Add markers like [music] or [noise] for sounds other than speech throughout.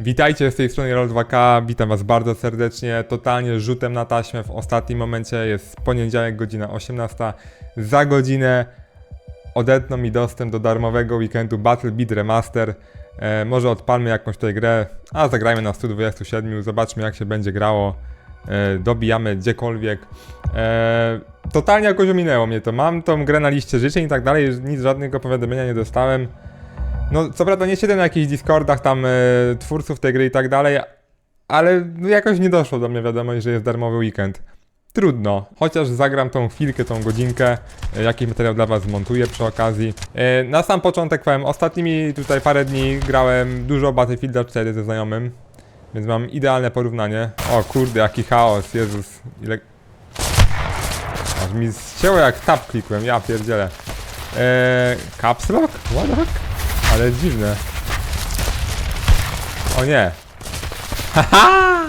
Witajcie z tej strony Roll2K, witam was bardzo serdecznie, totalnie rzutem na taśmę w ostatnim momencie, jest poniedziałek, godzina 18, za godzinę odetną mi dostęp do darmowego weekendu Battle Beat Remaster, e, może odpalmy jakąś tutaj grę, a zagrajmy na 127, zobaczmy jak się będzie grało, e, dobijamy gdziekolwiek. E, totalnie jakoś ominęło mnie to, mam tą grę na liście życzeń i tak dalej, nic żadnego powiadomienia nie dostałem. No, co prawda nie siedzę na jakichś Discordach tam e, twórców tej gry i tak dalej, ale no, jakoś nie doszło do mnie wiadomość, że jest darmowy weekend. Trudno, chociaż zagram tą chwilkę, tą godzinkę, e, jakiś materiał dla was zmontuję przy okazji. E, na sam początek powiem, ostatnimi tutaj parę dni grałem dużo Battlefielda 4 ze znajomym, więc mam idealne porównanie. O kurde, jaki chaos, Jezus, ile... Aż mi zcięło jak tab klikłem, ja pierdzielę. Eee, caps lock? What the fuck? Ale dziwne. O nie. [laughs] Haha!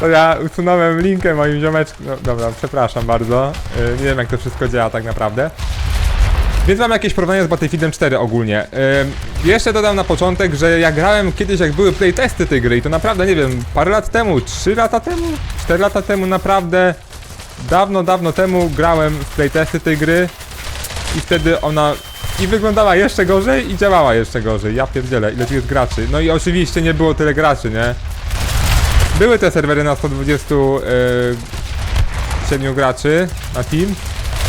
To ja usunąłem linkę moim ziomeczkom. No, dobra, przepraszam bardzo. Yy, nie wiem jak to wszystko działa tak naprawdę. Więc mam jakieś porównanie z Battlefieldem 4 ogólnie. Yy, jeszcze dodam na początek, że ja grałem kiedyś jak były playtesty tej gry i to naprawdę, nie wiem, parę lat temu, 3 lata temu, 4 lata temu naprawdę dawno, dawno temu grałem w playtesty tej gry i wtedy ona i wyglądała jeszcze gorzej i działała jeszcze gorzej. Ja pierdzielę, ile tu jest graczy. No i oczywiście nie było tyle graczy, nie? Były te serwery na 127 graczy na team,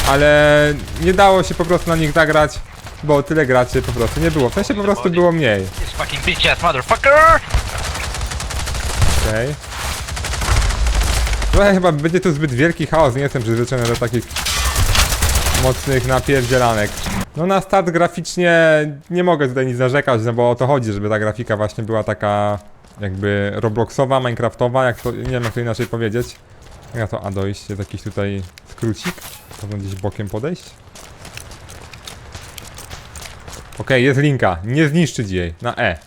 ale nie dało się po prostu na nich zagrać, bo tyle graczy po prostu nie było. W sensie po prostu było mniej. Fucking bitch ass motherfucker! Okej. Trochę chyba będzie tu zbyt wielki chaos, nie jestem przyzwyczajony do takich mocnych napierdzielanek. No na start graficznie nie mogę tutaj nic narzekać, no bo o to chodzi, żeby ta grafika właśnie była taka jakby robloxowa, minecraftowa, jak to, nie wiem jak to inaczej powiedzieć. Jak na to A dojść, jest jakiś tutaj skrócik, można gdzieś bokiem podejść. Okej, jest linka, nie zniszczyć jej, na E.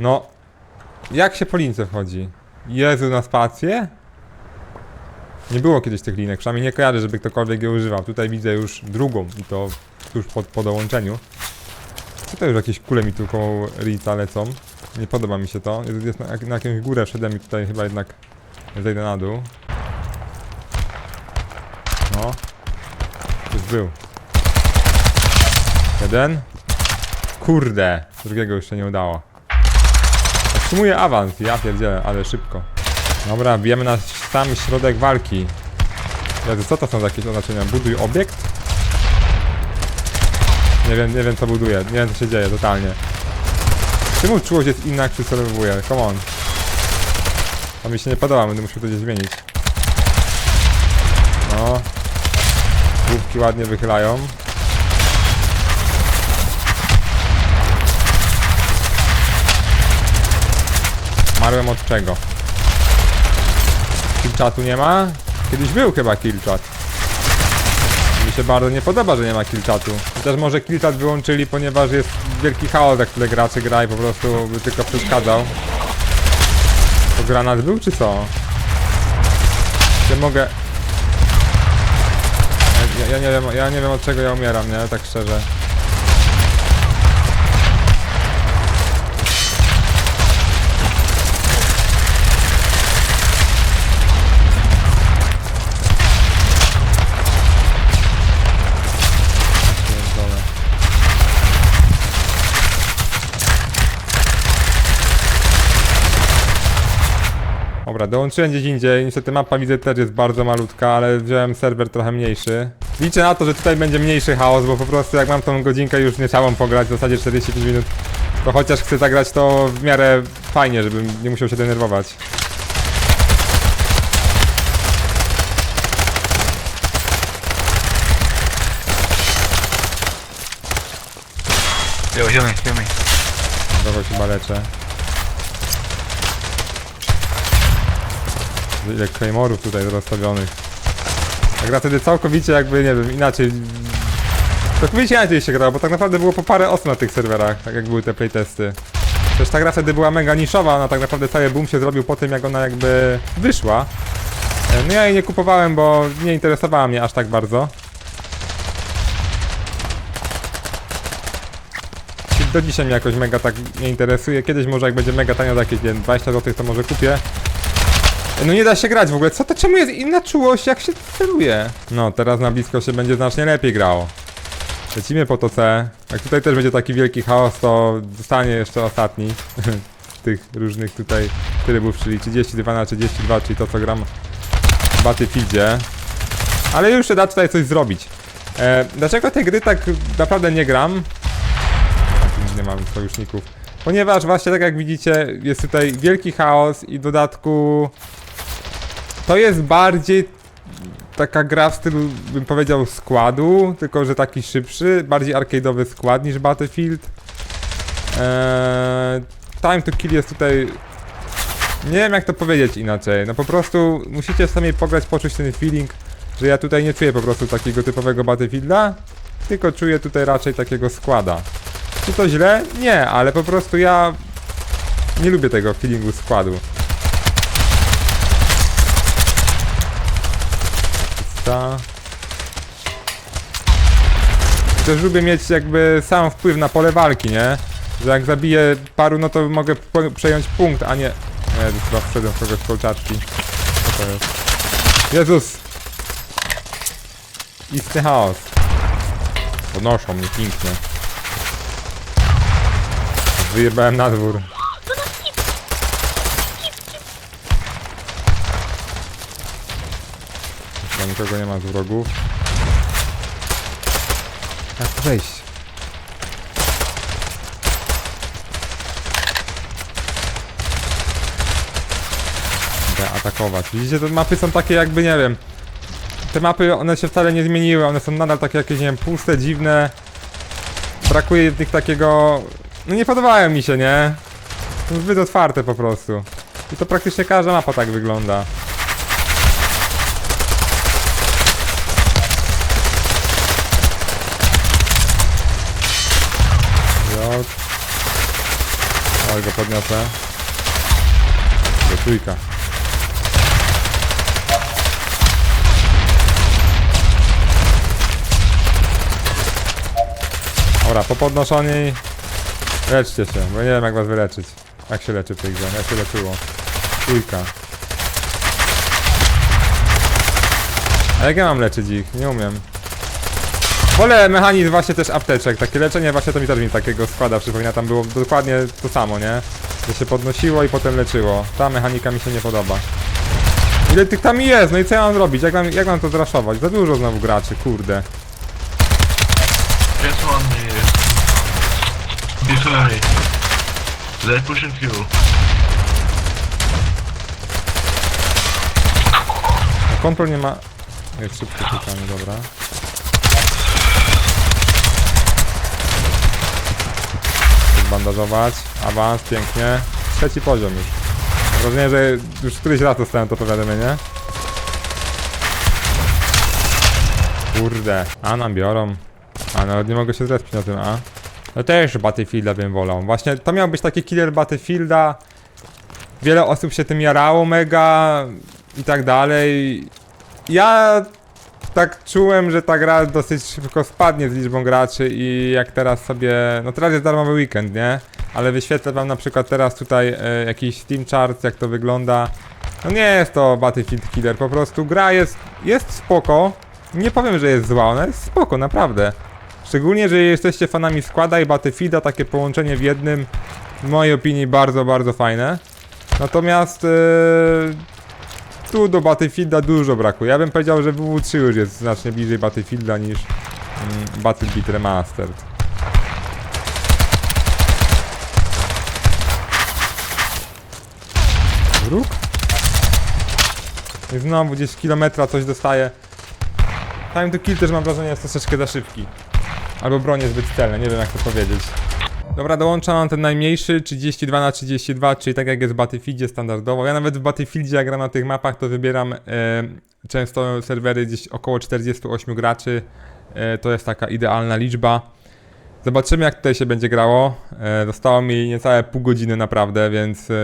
No, jak się po lince wchodzi? Jezu, na spację? Nie było kiedyś tych linek, przynajmniej nie kojarzę, żeby ktokolwiek je używał. Tutaj widzę już drugą i to tuż po, po dołączeniu. Co to już jakieś kule mi tu koło Rita lecą? Nie podoba mi się to. Jest na, na jakąś górę wszedłem i tutaj chyba jednak zejdę na dół. No. Już był. Jeden. Kurde. Drugiego jeszcze nie udało. Otrzymuję awans, ja pierdzielę, ale szybko. Dobra, bijemy na sam środek walki. Jezu, co to są za jakieś oznaczenia? Buduj obiekt? Nie wiem, nie wiem co buduję, nie wiem co się dzieje, totalnie. Czemu czułość jest inna jak przystorowuje? Come on. To mi się nie podoba, będę musiał to gdzieś zmienić. No. Główki ładnie wychylają. Marłem od czego? Killchatu nie ma? Kiedyś był chyba killchat. Mi się bardzo nie podoba, że nie ma killchatu. Chociaż może killchat wyłączyli, ponieważ jest wielki chaos, jak tyle graczy gra i po prostu by tylko przeszkadzał. To granat był, czy co? Ja mogę... Ja, ja nie wiem, ja nie wiem od czego ja umieram, nie? Tak szczerze. Dobra, dołączyłem gdzieś indziej. Niestety mapa widzę też jest bardzo malutka, ale wziąłem serwer trochę mniejszy. Liczę na to, że tutaj będzie mniejszy chaos, bo po prostu jak mam tą godzinkę już nie chciałem pograć, w zasadzie 45 minut, to chociaż chcę zagrać to w miarę fajnie, żebym nie musiał się denerwować. Yo, heal me, heal me. Znowu chyba leczę. Ile claymorów tutaj rozstawionych. Ta gra wtedy całkowicie jakby, nie wiem, inaczej... Całkowicie inaczej się grało, bo tak naprawdę było po parę osób na tych serwerach, tak jak były te playtesty. Przecież ta gra wtedy była mega niszowa, ona tak naprawdę cały boom się zrobił po tym, jak ona jakby wyszła. E, No ja jej nie kupowałem, bo nie interesowała mnie aż tak bardzo. Do dzisiaj mnie jakoś mega tak nie interesuje. Kiedyś może jak będzie mega tanio za jakieś nie wiem, 20 zł to może kupię. No nie da się grać w ogóle. Co to czemu jest inna czułość jak się celuje? No teraz na blisko się będzie znacznie lepiej grało. Lecimy po to C. Jak tutaj też będzie taki wielki chaos, to zostanie jeszcze ostatni [laughs] tych różnych tutaj trybów, czyli 32 na 32, czyli to co gram w Battlefieldzie. Ale już się da tutaj coś zrobić. E, dlaczego tej gry tak naprawdę nie gram? Nie mam sojuszników. Ponieważ właśnie tak jak widzicie, jest tutaj wielki chaos i w dodatku to jest bardziej taka gra w stylu, bym powiedział, składu, tylko że taki szybszy, bardziej arcade'owy skład niż Battlefield. Eee, time to kill jest tutaj... Nie wiem jak to powiedzieć inaczej, no po prostu musicie sami pograć, poczuć ten feeling, że ja tutaj nie czuję po prostu takiego typowego Battlefielda, tylko czuję tutaj raczej takiego składa. Czy to źle? Nie, ale po prostu ja nie lubię tego feelingu składu. Ta. Też lubię mieć jakby sam wpływ na pole walki, nie? Że jak zabiję paru, no to mogę przejąć punkt, a nie... Nie, chyba wszedłem w kogoś kolczaczki. Co to jest? Jezus! Istny chaos. Podnoszą mnie pięknie. Wyjebałem na dwór. Chyba nikogo nie ma z wrogów. Jak wejść? Będę atakować. Widzicie, te mapy są takie jakby, nie wiem... Te mapy, one się wcale nie zmieniły, one są nadal takie jakieś, nie wiem, puste, dziwne. Brakuje nich takiego... No nie podobają mi się, nie? Są zbyt otwarte po prostu. I to praktycznie każda mapa tak wygląda. Go podniosę. Do trójka. Dobra, po podnoszonej leczcie się, bo nie wiem jak was wyleczyć. Jak się leczy w tej grze, jak się leczyło. Trójka. A jak ja mam leczyć ich? Nie umiem. Wolę mechanizm właśnie też apteczek. Takie leczenie właśnie to mi też mi takiego składa, przypomina, tam było dokładnie to samo, nie? Że się podnosiło i potem leczyło. Ta mechanika mi się nie podoba. Ile tych tam jest? No i co ja mam robić? Jak mam, jak mam to zraszować? Za dużo znowu graczy, kurde. Just one here. Be furry. They're pushing you. Kontrol nie ma... Jest szybko klikamy, dobra. Bandażować. Awans, pięknie. Trzeci poziom już. Wrażenie, że już któryś raz dostałem to powiadomienie. Kurde. A nam biorą. A nawet nie mogę się zrespić na tym, a? No też Battlefielda bym wolał. Właśnie to miał być taki killer Battlefielda. Wiele osób się tym jarało mega i tak dalej. Ja tak czułem, że ta gra dosyć szybko spadnie z liczbą graczy i jak teraz sobie, no teraz jest darmowy weekend, nie? Ale wyświetlę wam na przykład teraz tutaj e, jakiś Steam Chart, jak to wygląda. No nie jest to Battlefield Killer, po prostu gra jest, jest spoko. Nie powiem, że jest zła, ona jest spoko, naprawdę. Szczególnie, że jesteście fanami składa i Battlefielda, takie połączenie w jednym, w mojej opinii bardzo, bardzo fajne. Natomiast e, tu do Battlefielda dużo brakuje. Ja bym powiedział, że WW3 już jest znacznie bliżej Battlefielda niż mm, Battlefield Remastered. Wróg? I znowu gdzieś kilometra coś dostaje. Time to kill też mam wrażenie jest troszeczkę za szybki. Albo broń jest zbyt celne, nie wiem jak to powiedzieć. Dobra, dołączam ten najmniejszy, 32 na 32 czyli tak jak jest w Battlefieldzie standardowo. Ja nawet w Battlefieldzie, jak gram na tych mapach, to wybieram e, często serwery gdzieś około 48 graczy. E, to jest taka idealna liczba. Zobaczymy jak tutaj się będzie grało. E, zostało mi niecałe pół godziny naprawdę, więc e,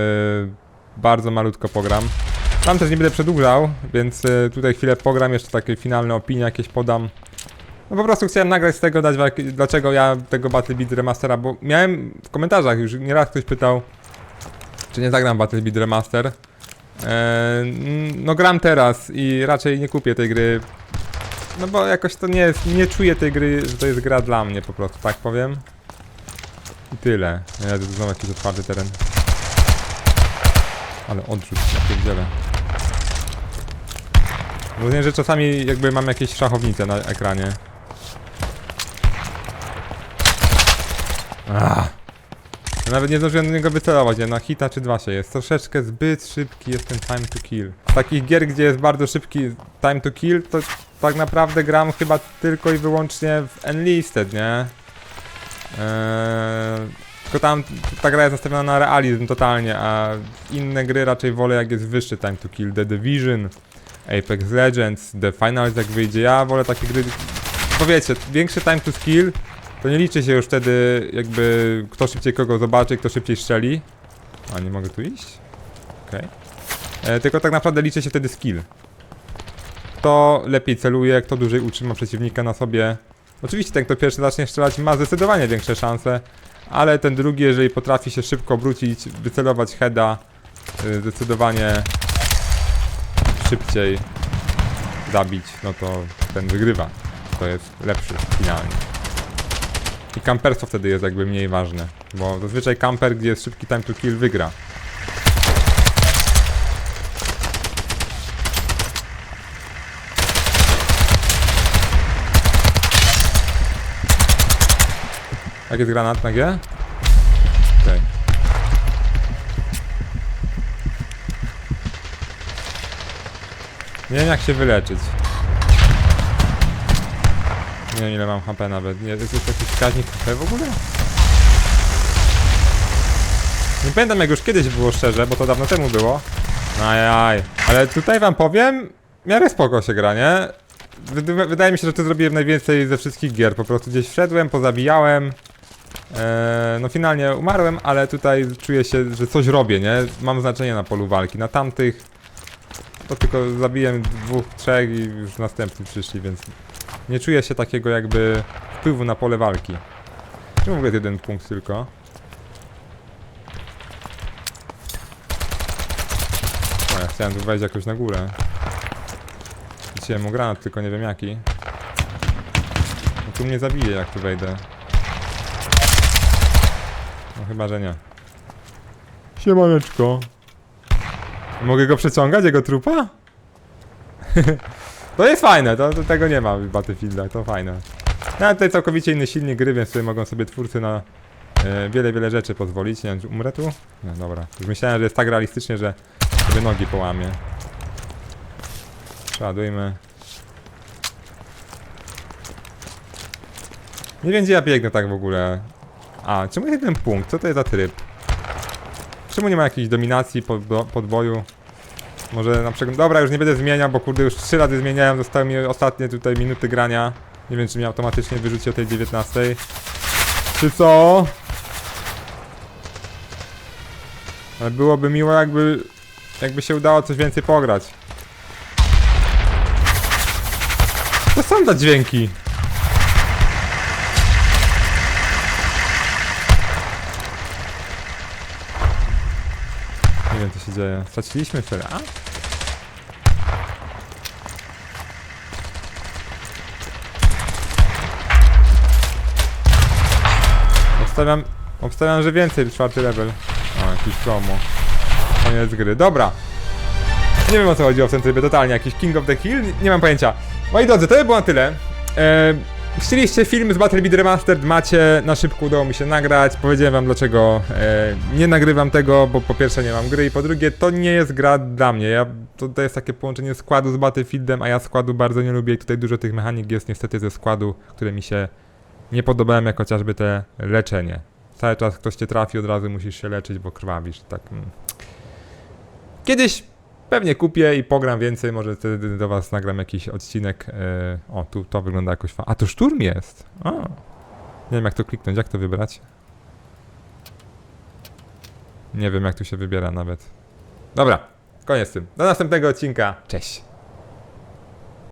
bardzo malutko pogram. Tam też nie będę przedłużał, więc e, tutaj chwilę pogram, jeszcze takie finalne opinie jakieś podam. No po prostu chciałem nagrać z tego, dać dlaczego ja tego Battle Beat Remastera, bo miałem w komentarzach już nieraz ktoś pytał, czy nie zagram Battle Beat Remaster. Eee, no gram teraz i raczej nie kupię tej gry, no bo jakoś to nie jest, nie czuję tej gry, że to jest gra dla mnie po prostu, tak powiem. I tyle. Ja to znowu jakiś otwarty teren. Ale odrzuć, ja pierdzielę. Rozumiem, że czasami jakby mam jakieś szachownice na ekranie. Ah. Ja nawet nie zdążyłem do niego wycelować, nie? Na hita czy dwa się jest. Troszeczkę zbyt szybki jest ten time to kill. Z takich gier, gdzie jest bardzo szybki time to kill, to tak naprawdę gram chyba tylko i wyłącznie w Enlisted, nie? Eee, tylko tam ta gra jest nastawiona na realizm totalnie, a inne gry raczej wolę jak jest wyższy time to kill. The Division, Apex Legends, The Finals jak wyjdzie. Ja wolę takie gry, bo wiecie, większy time to skill to nie liczy się już wtedy jakby kto szybciej kogo zobaczy, kto szybciej strzeli. A nie mogę tu iść? Okej. E, Tylko tak naprawdę liczy się wtedy skill. Kto lepiej celuje, kto dłużej utrzyma przeciwnika na sobie. Oczywiście ten kto pierwszy zacznie strzelać ma zdecydowanie większe szanse, ale ten drugi jeżeli potrafi się szybko obrócić, wycelować heada, y, zdecydowanie szybciej zabić, no to ten wygrywa. To jest lepszy finalnie. I camperstwo wtedy jest jakby mniej ważne, bo zazwyczaj camper, gdzie jest szybki time to kill, wygra. Jak jest granat na G? Okej. Nie wiem jak się wyleczyć. Nie wiem ile mam HP nawet. Nie, jest wskaźnik HP w ogóle? Nie pamiętam jak już kiedyś było szczerze, bo to dawno temu było. Ajaj. Ale tutaj wam powiem, miarę spoko się gra, nie? Wydaje mi się, że to zrobiłem najwięcej ze wszystkich gier. Po prostu gdzieś wszedłem, pozabijałem. Eee, no finalnie umarłem, ale tutaj czuję się, że coś robię, nie? Mam znaczenie na polu walki. Na tamtych to tylko zabiłem dwóch, trzech i już następni przyszli, więc nie czuję się takiego jakby wpływu na pole walki. Czemu w ogóle jeden punkt tylko? O, ja chciałem tu wejść jakoś na górę. Dzisiaj mu granat, tylko nie wiem jaki. No tu mnie zabije jak tu wejdę. No chyba, że nie. Siemaneczko. Mogę go przeciągać, jego trupa? [laughs] to jest fajne, to, to tego nie ma w Battlefieldach, to fajne. No ale tutaj całkowicie inny silnik gry, więc tutaj mogą sobie twórcy na e, wiele, wiele rzeczy pozwolić. Nie wiem, czy umrę tu? No dobra. Już myślałem, że jest tak realistycznie, że sobie nogi połamie. Przeładujmy. Nie wiem, gdzie ja biegnę tak w ogóle. A, czemu jest jeden punkt? Co to jest za tryb? Czemu nie ma jakiejś dominacji podbo- podboju? Może na przykład... Dobra, już nie będę zmieniał, bo kurde już trzy razy zmieniałem, zostały mi ostatnie tutaj minuty grania. Nie wiem, czy mnie automatycznie wyrzuci o tej 19. Czy co? Ale byłoby miło, jakby... Jakby się udało coś więcej pograć. To są za dźwięki. Dzieje. Straciliśmy tyle, a? Obstawiam, obstawiam, że więcej czwarty level. O, jakiś promo. Koniec gry. Dobra. Nie wiem o co chodziło w tym trybie, totalnie. Jakiś King of the Hill? Nie, nie mam pojęcia. Moi drodzy, to by było na tyle. E, chcieliście film z Battle Beat Remastered, macie, na szybko udało mi się nagrać. Powiedziałem wam dlaczego e, nie nagrywam tego, bo po pierwsze nie mam gry i po drugie to nie jest gra dla mnie. Ja, to, to jest takie połączenie składu z Battlefieldem, a ja składu bardzo nie lubię i tutaj dużo tych mechanik jest niestety ze składu, które mi się nie podobają, jak chociażby te leczenie. Cały czas ktoś cię trafi, od razu musisz się leczyć, bo krwawisz. Tak. mm. Kiedyś pewnie kupię i pogram więcej, może wtedy do was nagram jakiś odcinek. e, o, tu to wygląda jakoś fa- A, to szturm jest! O. Nie wiem jak to kliknąć, jak to wybrać? Nie wiem jak tu się wybiera nawet. Dobra, koniec z tym. Do następnego odcinka. Cześć!